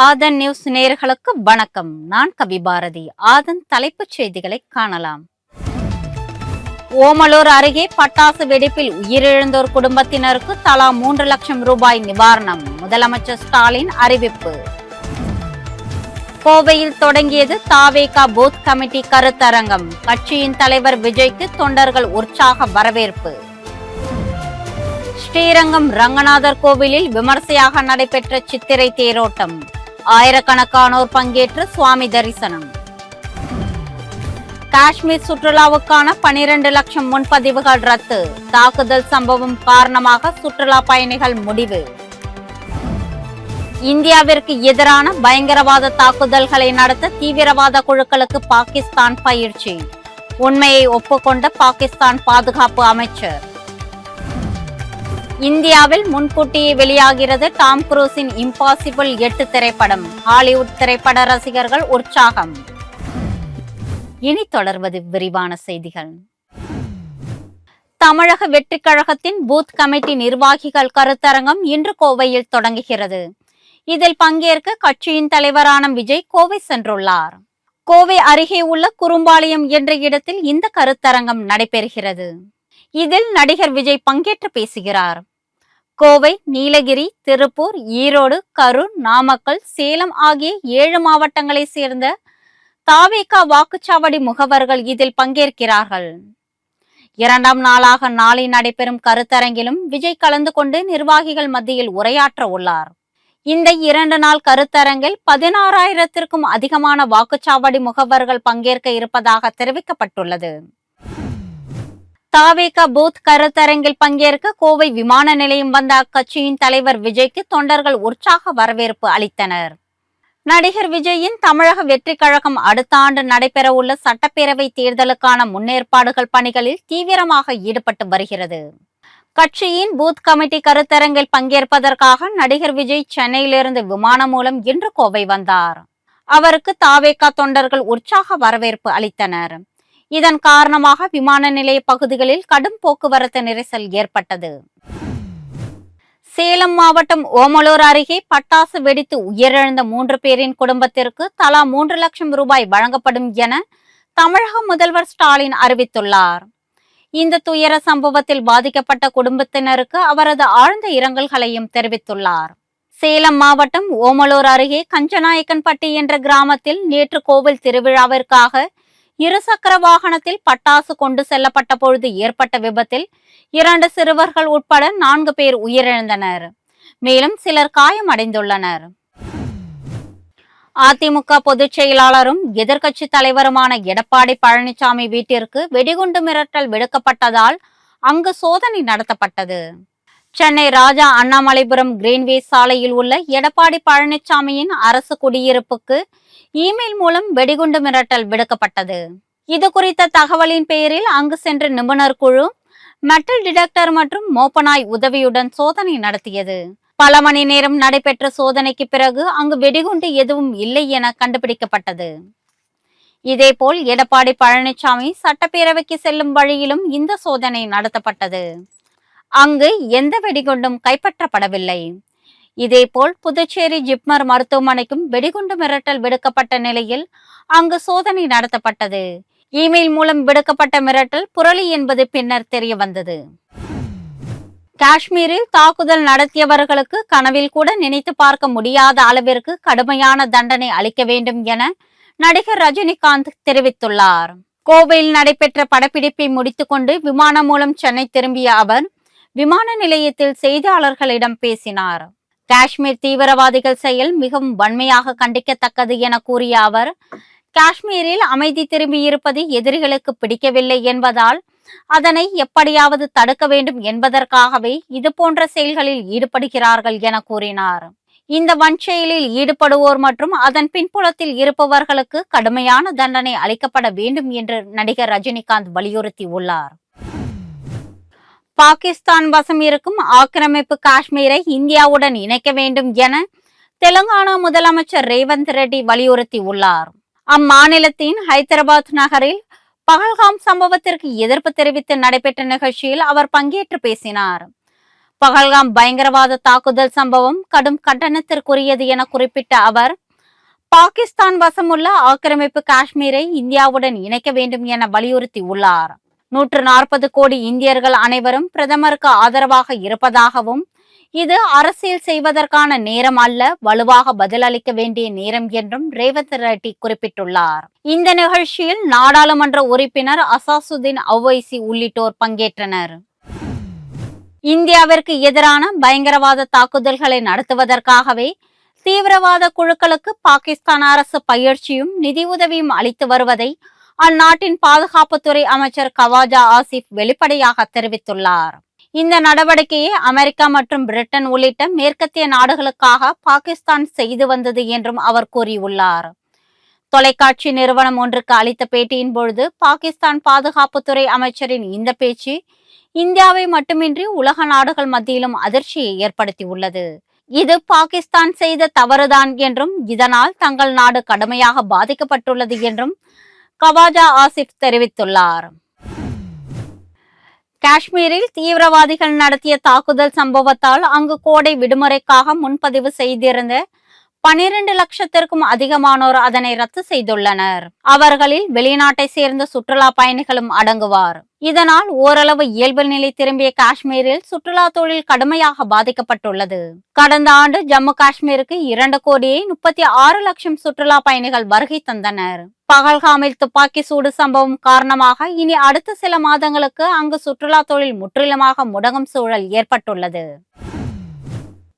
ஆதன் news நேயர்களுக்கு வணக்கம். நான் கவி பாரதி. ஆதன் தலைப்புச் செய்திகளை காணலாம். ஓமலூர் அருகே பட்டாசு வெடிப்பில் உயிரிழந்தோர் குடும்பத்தினருக்கு தலா மூன்று லட்சம் ரூபாய் நிவாரணம். முதலமைச்சர் ஸ்டாலின் அறிவிப்பு. கோவையில் தொடங்கியது தாவேகா பூத் கமிட்டி கருத்தரங்கம். கட்சியின் தலைவர் விஜய்க்கு தொண்டர்கள் உற்சாக வரவேற்பு. ஸ்ரீரங்கம் ரங்கநாதர் கோவிலில் விமர்சையாக நடைபெற்ற சித்திரை தேரோட்டம். ஆயிரக்கணக்கானோர் பங்கேற்று சுவாமி தரிசனம். காஷ்மீர் சுற்றுலாவுக்கான பனிரெண்டு லட்சம் முன்பதிவுகள் ரத்து. தாக்குதல் சம்பவம் காரணமாக சுற்றுலா பயணிகள் முடிவு. இந்தியாவிற்கு எதிரான பயங்கரவாத தாக்குதல்களை நடத்த தீவிரவாத குழுக்களுக்கு பாகிஸ்தான் பயிற்சி. உண்மையை ஒப்புக்கொண்ட பாகிஸ்தான் பாதுகாப்பு அமைச்சர். இந்தியாவில் முன்கூட்டியே வெளியாகிறது டாம் குரூஸின் இம்பாசிபிள் எட்டு திரைப்படம். ஹாலிவுட் திரைப்பட ரசிகர்கள் உற்சாகம். இனி தொடர்வது விரிவான செய்திகள். தமிழக வெற்றிக் கழகத்தின் பூத் கமிட்டி நிர்வாகிகள் கருத்தரங்கம் இன்று கோவையில் தொடங்குகிறது. இதில் பங்கேற்க கட்சியின் தலைவரான விஜய் கோவை சென்றுள்ளார். கோவை அருகே உள்ள குறும்பாளையம் என்ற இடத்தில் இந்த கருத்தரங்கம் நடைபெறுகிறது. இதில் நடிகர் விஜய் பங்கேற்று பேசுகிறார். கோவை நீலகிரி திருப்பூர் ஈரோடு கரூர் நாமக்கல் சேலம் ஆகிய ஏழு மாவட்டங்களை சேர்ந்த தாவேகா வாக்குச்சாவடி முகவர்கள் இதில் பங்கேற்கிறார்கள். இரண்டாம் நாளாக நாளை நடைபெறும் கருத்தரங்கிலும் விஜய் கலந்து கொண்டு நிர்வாகிகள் மத்தியில் உரையாற்ற உள்ளார். இந்த இரண்டு நாள் கருத்தரங்கில் பதினாறாயிரத்திற்கும் அதிகமான வாக்குச்சாவடி முகவர்கள் பங்கேற்க இருப்பதாக தெரிவிக்கப்பட்டுள்ளது. தாவேகா பூத் கருத்தரங்கில் பங்கேற்க கோவை விமான நிலையம் வந்த அக்கட்சியின் தலைவர் விஜய்க்கு தொண்டர்கள் உற்சாக வரவேற்பு அளித்தனர். நடிகர் விஜயின் தமிழக வெற்றி கழகம் அடுத்த ஆண்டு நடைபெறவுள்ள சட்டப்பேரவை தேர்தலுக்கான முன்னேற்பாடுகள் பணிகளில் தீவிரமாக ஈடுபட்டு வருகிறது. கட்சியின் பூத் கமிட்டி கருத்தரங்கில் பங்கேற்பதற்காக நடிகர் விஜய் சென்னையிலிருந்து விமானம் மூலம் இன்று கோவை வந்தார். அவருக்கு தாவேகா தொண்டர்கள் உற்சாக வரவேற்பு அளித்தனர். இதன் காரணமாக விமான நிலைய பகுதிகளில் கடும் போக்குவரத்து நெரிசல் ஏற்பட்டது. சேலம் மாவட்டம் ஓமலூர் அருகே பட்டாசு வெடித்து உயிரிழந்த மூன்று பேரின் குடும்பத்திற்கு தலா மூன்று லட்சம் ரூபாய் வழங்கப்படும் என தமிழக முதல்வர் ஸ்டாலின் அறிவித்துள்ளார். இந்த துயர சம்பவத்தில் பாதிக்கப்பட்ட குடும்பத்தினருக்கு அவரது ஆழ்ந்த இரங்கல்களையும் தெரிவித்துள்ளார். சேலம் மாவட்டம் ஓமலூர் அருகே கஞ்சநாயக்கன்பட்டி என்ற கிராமத்தில் நேற்று கோவில் திருவிழாவிற்காக இருசக்கர வாகனத்தில் பட்டாசு கொண்டு செல்லப்பட்ட பொழுது ஏற்பட்ட விபத்தில் இரண்டு சிறுவர்கள் உட்பட நான்கு பேர் உயிரிழந்தனர். மேலும் சிலர் காயமடைந்துள்ளனர் அதிமுக பொதுச் செயலாளரும் எதிர்க்கட்சி தலைவருமான எடப்பாடி பழனிசாமி வீட்டிற்கு வெடிகுண்டு மிரட்டல் விடுக்கப்பட்டதால் அங்கு சோதனை நடத்தப்பட்டது. சென்னை ராஜா அண்ணாமலைபுரம் கிரீன்வே சாலையில் உள்ள எடப்பாடி பழனிசாமியின் அரசு குடியிருப்புக்கு இமெயில் மூலம் வெடிகுண்டு மிரட்டல் விடுக்கப்பட்டது. இது குறித்த தகவலின் பெயரில் அங்கு சென்ற நிபுணர் குழு மெட்டல் டிடெக்டர் மற்றும் மோப்பனாய் உதவியுடன் சோதனை நடத்தியது. பல மணி நேரம் நடைபெற்ற சோதனைக்கு பிறகு அங்கு வெடிகுண்டு எதுவும் இல்லை என கண்டுபிடிக்கப்பட்டது. இதேபோல் எடப்பாடி பழனிசாமி சட்டப்பேரவைக்கு செல்லும் வழியிலும் இந்த சோதனை நடத்தப்பட்டது. அங்கு எந்த வெடிகுண்டும் கைப்பற்றப்படவில்லை. இதேபோல் புதுச்சேரி ஜிப்மர் மருத்துவமனைக்கும் வெடிகுண்டு மிரட்டல் விடுக்கப்பட்ட நிலையில் அங்கு சோதனை நடத்தப்பட்டது. இமெயில் மூலம் விடுக்கப்பட்ட மிரட்டல் புரளி என்பது பின்னர் தெரிய வந்தது காஷ்மீரில் தாக்குதல் நடத்தியவர்களுக்கு கனவில் கூட நினைத்து பார்க்க முடியாத அளவிற்கு கடுமையான தண்டனை அளிக்க வேண்டும் என நடிகர் ரஜினிகாந்த் தெரிவித்துள்ளார். கோவையில் நடைபெற்ற படப்பிடிப்பை முடித்துக்கொண்டு விமானம் மூலம் சென்னை திரும்பிய அவர் விமான நிலையத்தில் செய்தியாளர்களிடம் பேசினார். காஷ்மீர் தீவிரவாதிகள் செயல் மிகவும் வன்மையாக கண்டிக்கத்தக்கது என கூறிய அவர் காஷ்மீரில் அமைதி திரும்பியிருப்பது எதிரிகளுக்கு பிடிக்கவில்லை என்பதால் அதனை எப்படியாவது தடுக்க வேண்டும் என்பதற்காகவே இது போன்ற செயல்களில் ஈடுபடுகிறார்கள் என கூறினார். இந்த வன்செயலில் ஈடுபடுவோர் மற்றும் அதன் பின்புலத்தில் இருப்பவர்களுக்கு கடுமையான தண்டனை அளிக்கப்பட வேண்டும் என்று நடிகர் ரஜினிகாந்த் வலியுறுத்தி உள்ளார் பாகிஸ்தான் வசம் இருக்கும் ஆக்கிரமிப்பு காஷ்மீரை இந்தியாவுடன் இணைக்க வேண்டும் என தெலுங்கானா முதலமைச்சர் ரேவந்த் ரெட்டி வலியுறுத்தி உள்ளார் அம்மாநிலத்தின் ஹைதராபாத் நகரில் பகல்காம் சம்பவத்திற்கு எதிர்ப்பு தெரிவித்து நடைபெற்ற நிகழ்ச்சியில் அவர் பங்கேற்று பேசினார். பகல்காம் பயங்கரவாத தாக்குதல் சம்பவம் கடும் கண்டனத்திற்குரியது என குறிப்பிட்ட அவர் பாகிஸ்தான் வசமுள்ள ஆக்கிரமிப்பு காஷ்மீரை இந்தியாவுடன் இணைக்க வேண்டும் என வலியுறுத்தி உள்ளார் நூற்று நாற்பது கோடி இந்தியர்கள் அனைவரும் பிரதமருக்கு ஆதரவாக இருப்பதாகவும் இது அரசியல் செய்வதற்கான நேரம் அல்ல வலுவாக பதிலளிக்க வேண்டிய நேரம் என்றும் ரேவந்த் ரெட்டி குறிப்பிட்டுள்ளார். இந்த நிகழ்ச்சியில் நாடாளுமன்ற உறுப்பினர் அசாசுதீன் அவ்வைசி உள்ளிட்டோர் பங்கேற்றனர். இந்தியாவிற்கு எதிரான பயங்கரவாத தாக்குதல்களை நடத்துவதற்காகவே தீவிரவாத குழுக்களுக்கு பாகிஸ்தான் அரசு பயிற்சியும் நிதியுதவியும் அளித்து வருவதை அந்நாட்டின் பாதுகாப்புத்துறை அமைச்சர் கவாஜா ஆசிப் வெளிப்படையாக தெரிவித்துள்ளார். இந்த நடவடிக்கையை அமெரிக்கா மற்றும் பிரிட்டன் உள்ளிட்ட மேற்கத்திய நாடுகளுக்காக பாகிஸ்தான் செய்து வந்தது என்றும் அவர் கூறியுள்ளார். தொலைக்காட்சி நிறுவனம் ஒன்றுக்கு அளித்த பேட்டியின் பொழுது பாகிஸ்தான் பாதுகாப்புத்துறை அமைச்சரின் இந்த பேச்சு இந்தியாவை மட்டுமின்றி உலக நாடுகள் மத்தியிலும் அதிர்ச்சியை ஏற்படுத்தியுள்ளது. இது பாகிஸ்தான் செய்த தவறுதான் என்றும் இதனால் தங்கள் நாடு கடுமையாக பாதிக்கப்பட்டுள்ளது என்றும் கவாஜா ஆசிப் தெரிவித்துள்ளார். காஷ்மீரில் தீவிரவாதிகள் நடத்திய தாக்குதல் சம்பவத்தால் அங்கு கோடை விடுமுறைக்காக முன்பதிவு செய்திருந்த பனிரெண்டு லட்சத்திற்கும் அதிகமானோர் அதனை ரத்து செய்துள்ளனர். அவர்களில் வெளிநாட்டை சேர்ந்த சுற்றுலா பயணிகளும் அடங்குவார். இதனால் ஓரளவு இயல்பு நிலை திரும்பிய காஷ்மீரில் சுற்றுலா தொழில் கடுமையாக பாதிக்கப்பட்டுள்ளது. கடந்த ஆண்டு ஜம்மு காஷ்மீருக்கு இரண்டு கோடியே முப்பத்தி ஆறு லட்சம் சுற்றுலா பயணிகள் வருகை தந்தனர். பகல்காமில் துப்பாக்கி சூடு சம்பவம் காரணமாக இனி அடுத்த சில மாதங்களுக்கு அங்கு சுற்றுலா தொழில் முற்றிலுமாக முடங்கும் சூழல் ஏற்பட்டுள்ளது.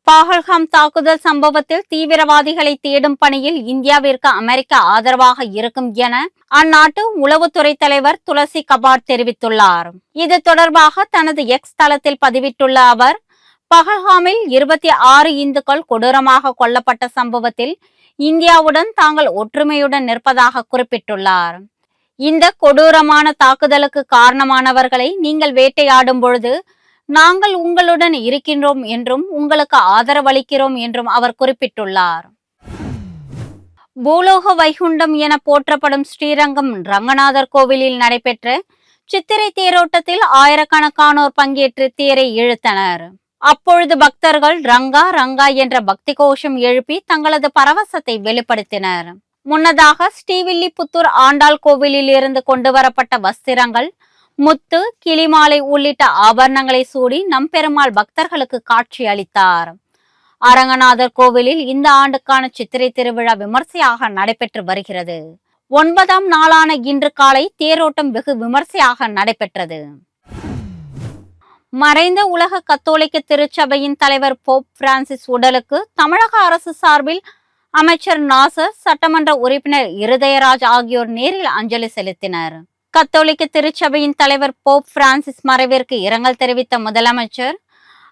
பாகல்காம் தாக்குதல் சம்பவத்தில் தீவிரவாதிகளை தேடும் பணியில் இந்தியாவிற்கு அமெரிக்கா ஆதரவாக இருக்கும் என அந்நாட்டு உளவுத்துறை தலைவர் துளசி கபாட் தெரிவித்துள்ளார். இது தொடர்பாக தனது எக்ஸ் தளத்தில் பதிவிட்டுள்ள அவர் பகல்காமில் இருபத்தி ஆறு இந்துக்கள் கொடூரமாக கொல்லப்பட்ட சம்பவத்தில் இந்தியாவுடன் தாங்கள் ஒற்றுமையுடன் நிற்பதாக குறிப்பிட்டுள்ளார். இந்த கொடூரமான தாக்குதலுக்கு காரணமானவர்களை நீங்கள் வேட்டையாடும் பொழுது நாங்கள் உங்களுடன் இருக்கின்றோம் என்றும் உங்களுக்கு ஆதரவளிக்கிறோம் என்றும் அவர் குறிப்பிட்டுள்ளார். பூலோக வைகுண்டம் என போற்றப்படும் ஸ்ரீரங்கம் ரங்கநாதர் கோவிலில் நடைபெற்ற சித்திரை தேரோட்டத்தில் ஆயிரக்கணக்கானோர் பங்கேற்று தேரை இழுத்தனர். அப்பொழுது பக்தர்கள் ரங்கா ரங்கா என்ற பக்தி கோஷம் எழுப்பி தங்களது பரவசத்தை வெளிப்படுத்தினர். முன்னதாக ஸ்ரீவில்லிபுத்தூர் ஆண்டாள் கோவிலில் இருந்து கொண்டு வரப்பட்ட வஸ்திரங்கள் முத்து கிளிமாலை உள்ளிட்ட ஆபரணங்களை சூடி நம்பெருமாள் பக்தர்களுக்கு காட்சி அளித்தார். அரங்கநாதர் கோவிலில் இந்த ஆண்டுக்கான சித்திரை திருவிழா விமர்சையாக நடைபெற்று வருகிறது. ஒன்பதாம் நாளான இன்று காலை தேரோட்டம் வெகு விமர்சையாக நடைபெற்றது. மறைந்த உலக கத்தோலிக்க திருச்சபையின் தலைவர் போப் பிரான்சிஸ் உடலுக்கு தமிழக அரசு சார்பில் அமைச்சர் நாசர் சட்டமன்ற உறுப்பினர் இருதயராஜ் ஆகியோர் நேரில் அஞ்சலி செலுத்தினர். கத்தோலிக்க திருச்சபையின் தலைவர் போப் பிரான்சிஸ் மறைவிற்கு இரங்கல் தெரிவித்த முதலமைச்சர்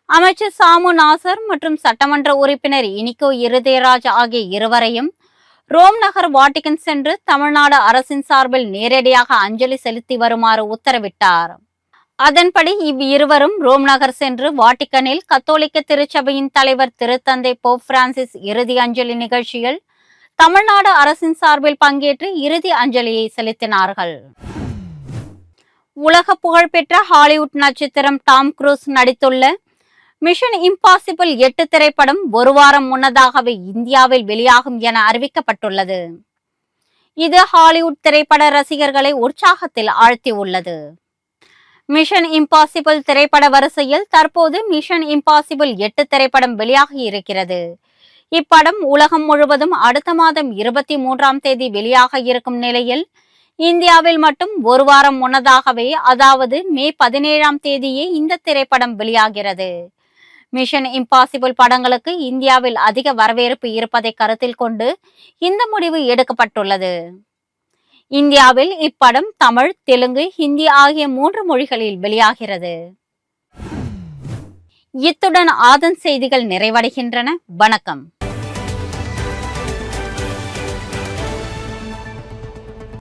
அமைச்சர் சாமு நாசர் மற்றும் சட்டமன்ற உறுப்பினர் இனிகோ இருதயராஜ் ஆகிய இருவரையும் ரோம் நகர் வாட்டிகன் சென்று தமிழ்நாடு அரசின் சார்பில் நேரடியாக அஞ்சலி செலுத்தி வருமாறு உத்தரவிட்டார். அதன்படி இவ் இருவரும் ரோம் நகர் சென்று வாட்டிக்கனில் கத்தோலிக்க திருச்சபையின் தலைவர் திருத்தந்தை போப் பிரான்சிஸ் இறுதி அஞ்சலி நிகழ்ச்சியில் தமிழ்நாடு அரசின் சார்பில் பங்கேற்று இறுதி அஞ்சலியை செலுத்தினார்கள். உலக புகழ்பெற்ற ஹாலிவுட் நட்சத்திரம் டாம் குரூஸ் நடித்துள்ள மிஷன் இம்பாசிபிள் எட்டு திரைப்படம் ஒரு வாரம் முன்னதாகவே இந்தியாவில் வெளியாகும் என அறிவிக்கப்பட்டுள்ளது. இது ஹாலிவுட் திரைப்பட ரசிகர்களை உற்சாகத்தில் ஆழ்த்தியுள்ளது. மிஷன் இம்பாசிபிள் திரைப்பட வரிசையில் தற்போது மிஷன் இம்பாசிபிள் எட்டு திரைப்படம் வெளியாகி இருக்கிறது. இப்படம் உலகம் முழுவதும் அடுத்த மாதம் இருபத்தி மூன்றாம் தேதி வெளியாக இருக்கும் நிலையில் இந்தியாவில் மட்டும் ஒரு வாரம் முன்னதாகவே அதாவது மே பதினேழாம் தேதியே இந்த திரைப்படம் வெளியாகிறது. மிஷன் இம்பாசிபிள் படங்களுக்கு இந்தியாவில் அதிக வரவேற்பு இருப்பதை கருத்தில் கொண்டு இந்த முடிவு எடுக்கப்பட்டுள்ளது. இந்தியாவில் இப்படம் தமிழ் தெலுங்கு ஹிந்தி ஆகிய மூன்று மொழிகளில் வெளியாகிறது. இத்துடன் ஆதன் செய்திகள் நிறைவடைகின்றன. வணக்கம்.